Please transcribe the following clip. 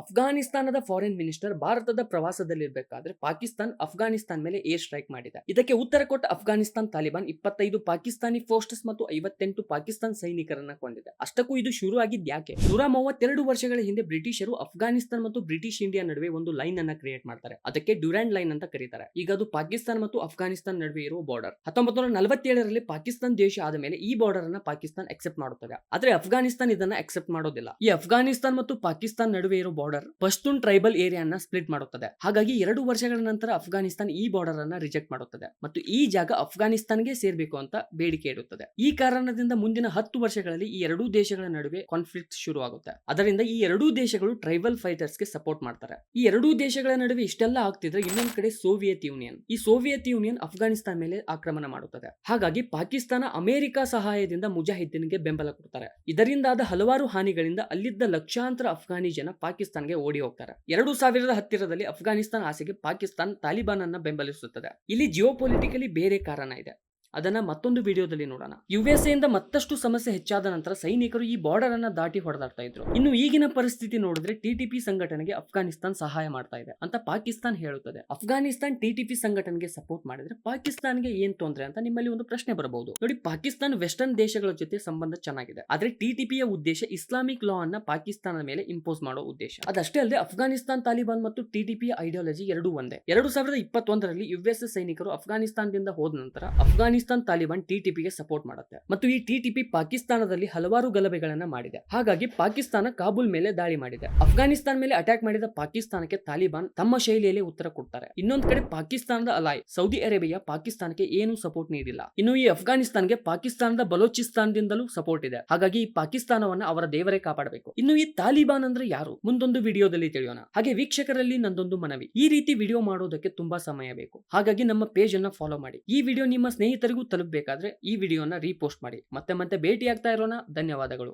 ಅಫ್ಘಾನಿಸ್ತಾನದ foreign minister ಭಾರತದ ಪ್ರವಾಸದಲ್ಲಿರಬೇಕಾದ್ರೆ ಪಾಕಿಸ್ತಾನ್ ಅಫ್ಘಾನಿಸ್ತಾನ್ ಮೇಲೆ air strike ಮಾಡಿದೆ. ಇದಕ್ಕೆ ಉತ್ತರ ಕೊಟ್ಟ ಅಫ್ಘಾನಿಸ್ತಾನ್ ತಾಲಿಬಾನ್ ಇಪ್ಪತ್ತೈದು ಪಾಕಿಸ್ತಾನಿ ಫೋರ್ಸಸ್ ಮತ್ತು ಐವತ್ತೆಂಟು ಪಾಕಿಸ್ತಾನ್ ಸೈನಿಕರನ್ನ ಕೊಂದಿದೆ. ಅಷ್ಟಕ್ಕೂ ಇದು ಶುರು ಆಗಿದ್ ಯಾಕೆ? ನೂರ ಮೂವತ್ತೆರಡು ವರ್ಷಗಳ ಹಿಂದೆ ಬ್ರಿಟಿಷರು ಅಫ್ಘಾನಿಸ್ತಾನ್ ಮತ್ತು ಬ್ರಿಟಿಷ್ ಇಂಡಿಯಾ ನಡುವೆ ಒಂದು ಲೈನ್ ಅನ್ನ ಕ್ರಿಯೇಟ್ ಮಾಡ್ತಾರೆ. ಅದಕ್ಕೆ ಡ್ಯೂರಾಂಡ್ ಲೈನ್ ಅಂತ ಕರೀತಾರೆ. ಈಗ ಅದು ಪಾಕಿಸ್ತಾನ ಮತ್ತು ಅಫ್ಘಾನಿಸ್ತಾನ್ ನಡುವೆ ಇರುವ ಬಾರ್ಡರ್ ಹತ್ತೊಂಬತ್ತು ನೂರ ನಲವತ್ತೇಳರಲ್ಲಿ ಪಾಕಿಸ್ತಾನ್ ದೇಶ ಆದ ಮೇಲೆ ಈ ಬಾರ್ಡರ್ ಅನ್ನ ಪಾಕಿಸ್ತಾನ ಅಕ್ಸೆಪ್ಟ್ ಮಾಡುತ್ತದೆ. ಆದ್ರೆ ಅಫ್ಘಾನಿಸ್ತಾನ್ ಇದನ್ನ ಅಕ್ಸೆಪ್ಟ್ ಮಾಡೋದಿಲ್ಲ. ಈ ಅಫ್ಘಾನಿಸ್ತಾನ್ ಮತ್ತು ಪಾಕಿಸ್ತಾನ್ ನಡುವೆ ಇರೋ ಬಾರ್ಡರ್ ಪಶ್ತೂನ್ ಟ್ರೈಬಲ್ ಏರಿಯಾನ ಸ್ಪ್ಲಿಟ್ ಮಾಡುತ್ತದೆ. ಹಾಗಾಗಿ ಎರಡು ವರ್ಷಗಳ ನಂತರ ಅಫ್ಘಾನಿಸ್ತಾನ್ ಈ ಬಾರ್ಡರ್ ಅನ್ನ ರಿಜೆಕ್ಟ್ ಮಾಡುತ್ತದೆ ಮತ್ತು ಈ ಜಾಗ ಅಫ್ಘಾನಿಸ್ತಾನ್ಗೆ ಸೇರ್ಬೇಕು ಅಂತ ಬೇಡಿಕೆ ಇಡುತ್ತದೆ. ಈ ಕಾರಣದಿಂದ ಮುಂದಿನ ಹತ್ತು ವರ್ಷಗಳಲ್ಲಿ ಈ ಎರಡೂ ದೇಶಗಳ ನಡುವೆ ಕಾನ್ಫ್ಲಿಕ್ಟ್ ಶುರು ಆಗುತ್ತೆ ಅದರಿಂದ ಈ ಎರಡೂ ದೇಶಗಳು ಟ್ರೈಬಲ್ ಫೈಟರ್ಸ್ಗೆ ಸಪೋರ್ಟ್ ಮಾಡ್ತಾರೆ. ಈ ಎರಡೂ ದೇಶಗಳ ನಡುವೆ ಇಷ್ಟೆಲ್ಲ ಆಗ್ತಿದ್ರೆ ಇನ್ನೊಂದ್ ಕಡೆ ಸೋವಿಯತ್ ಯೂನಿಯನ್ ಈ ಸೋವಿಯತ್ ಯೂನಿಯನ್ ಅಫ್ಘಾನಿಸ್ತಾನ್ ಮೇಲೆ ಆಕ್ರಮಣ ಮಾಡುತ್ತದೆ. ಹಾಗಾಗಿ ಪಾಕಿಸ್ತಾನ ಅಮೆರಿಕ ಸಹಾಯದಿಂದ ಮುಜಾಹಿದ್ದೀನ್ಗೆ ಬೆಂಬಲ ಕೊಡ್ತಾರೆ. ಇದರಿಂದಾದ ಹಲವಾರು ಹಾನಿಗಳಿಂದ ಅಲ್ಲಿದ್ದ ಲಕ್ಷಾಂತರ ಅಫ್ಘಾನಿ ಜನ ಪಾಕಿಸ್ತಾನ್ಗೆ ಓಡಿ ಹೋಗ್ತಾರೆ. ಎರಡು ಸಾವಿರದ ಹತ್ತಿರದಲ್ಲಿ ಅಫ್ಘಾನಿಸ್ತಾನ್ ಆಸೆಗೆ ಪಾಕಿಸ್ತಾನ್ ತಾಲಿಬಾನ್ ಅನ್ನ ಬೆಂಬಲಿಸುತ್ತದೆ. ಇಲ್ಲಿ ಜಿಯೋ ಬೇರೆ ಕಾರಣ ಇದೆ. ಅದನ್ನ ಮತ್ತೊಂದು ವಿಡಿಯೋದಲ್ಲಿ ನೋಡೋಣ. ಯು ಎಸ್ ಮತ್ತಷ್ಟು ಸಮಸ್ಯೆ ಹೆಚ್ಚಾದ ನಂತರ ಸೈನಿಕರು ಈ ಬಾರ್ಡರ್ ಅನ್ನ ದಾಟಿ ಹೊಡೆದಾಡ್ತಾ ಇದ್ರು. ಇನ್ನು ಈಗಿನ ಪರಿಸ್ಥಿತಿ ನೋಡಿದ್ರೆ ಟಿಟಿಪಿ ಸಂಘಟನೆಗೆ ಅಫ್ಘಾನಿಸ್ತಾನ್ ಸಹಾಯ ಮಾಡ್ತಾ ಇದೆ ಅಂತ ಪಾಕಿಸ್ತಾನ್ ಹೇಳುತ್ತದೆ. ಅಫ್ಘಾನಿಸ್ತಾನ್ ಟಿಟಿಪಿ ಸಂಘಟನೆಗೆ ಸಪೋರ್ಟ್ ಮಾಡಿದ್ರೆ ಪಾಕಿಸ್ತಾನ್ಗೆ ಏನ್ ತೊಂದ್ರೆ ಅಂತ ನಿಮ್ಮಲ್ಲಿ ಒಂದು ಪ್ರಶ್ನೆ ಬರಬಹುದು. ನೋಡಿ, ಪಾಕಿಸ್ತಾನ್ ವೆಸ್ಟರ್ನ್ ದೇಶಗಳ ಜೊತೆ ಸಂಬಂಧ ಚೆನ್ನಾಗಿದೆ. ಆದ್ರೆ ಟಿಟಿಪಿಯ ಉದ್ದೇಶ ಇಸ್ಲಾಮಿಕ್ ಲಾ ಅನ್ನ ಪಾಕಿಸ್ತಾನದ ಮೇಲೆ ಇಂಪೋಸ್ ಮಾಡೋ ಉದ್ದೇಶ. ಅದಷ್ಟೇ ಅಲ್ಲದೆ ಅಫ್ಘಾನಿಸ್ತಾನ್ ತಾಲಿಬಾನ್ ಮತ್ತು ಟಿಟಿಪಿ ಐಡಿಯಾಲಜಿ ಎರಡೂ ಒಂದೇ. ಎರಡು ಸಾವಿರದ ಇಪ್ಪತ್ತೊಂದರಲ್ಲಿ ಯುಎಸ್ ಸೈನಿಕರು ಅಫ್ಘಾನಿಸ್ತಾನದಿಂದ ಹೋದ ನಂತರ ಅಫ್ಘಾನಿಸ್ತಾನ್ ತಾಲಿಬಾನ್ ಟಿಟಿಪಿಗೆ ಸಪೋರ್ಟ್ ಮಾಡುತ್ತೆ. ಮತ್ತು ಈ ಟಿಟಿಪಿ ಪಾಕಿಸ್ತಾನದಲ್ಲಿ ಹಲವಾರು ಗಲಭೆಗಳನ್ನ ಮಾಡಿದೆ. ಹಾಗಾಗಿ ಪಾಕಿಸ್ತಾನ ಕಾಬೂಲ್ ಮೇಲೆ ದಾಳಿ ಮಾಡಿದೆ. ಅಫ್ಘಾನಿಸ್ತಾನ್ ಮೇಲೆ ಅಟ್ಯಾಕ್ ಮಾಡಿದ ಪಾಕಿಸ್ತಾನಕ್ಕೆ ತಾಲಿಬಾನ್ ತಮ್ಮ ಶೈಲಿಯಲ್ಲಿ ಉತ್ತರ ಕೊಡ್ತಾರೆ. ಇನ್ನೊಂದ್ ಕಡೆ ಪಾಕಿಸ್ತಾನದ ಅಲಾಯ್ ಸೌದಿ ಅರೇಬಿಯಾ ಪಾಕಿಸ್ತಾನಕ್ಕೆ ಏನು ಸಪೋರ್ಟ್ ನೀಡಿಲ್ಲ. ಇನ್ನು ಈ ಅಫ್ಘಾನಿಸ್ತಾನ್ಗೆ ಪಾಕಿಸ್ತಾನದ ಬಲೋಚಿಸ್ತಾನದಿಂದಲೂ ಸಪೋರ್ಟ್ ಇದೆ. ಹಾಗಾಗಿ ಈ ಪಾಕಿಸ್ತಾನವನ್ನ ಅವರ ದೇವರೇ ಕಾಪಾಡಬೇಕು. ಇನ್ನು ಈ ತಾಲಿಬಾನ್ ಅಂದ್ರೆ ಯಾರು? ಮುಂದೊಂದು ವಿಡಿಯೋದಲ್ಲಿ ತಿಳಿಯೋಣ. ಹಾಗೆ ವೀಕ್ಷಕರಲ್ಲಿ ನಂದೊಂದು ಮನವಿ. ಈ ರೀತಿ ವಿಡಿಯೋ ಮಾಡೋದಕ್ಕೆ ತುಂಬಾ ಸಮಯ ಬೇಕು. ಹಾಗಾಗಿ ನಮ್ಮ ಪೇಜ್ ಅನ್ನ ಫಾಲೋ ಮಾಡಿ. ಈ ವಿಡಿಯೋ ನಿಮ್ಮ ಸ್ನೇಹಿತರಿಗೂ ತಲುಪಬೇಕಾದ್ರೆ ಈ ವಿಡಿಯೋನ ರೀಪೋಸ್ಟ್ ಮಾಡಿ. ಮತ್ತೆ ಮತ್ತೆ ಭೇಟಿಯಾಗ್ತಾ ಇರೋಣ. ಧನ್ಯವಾದಗಳು.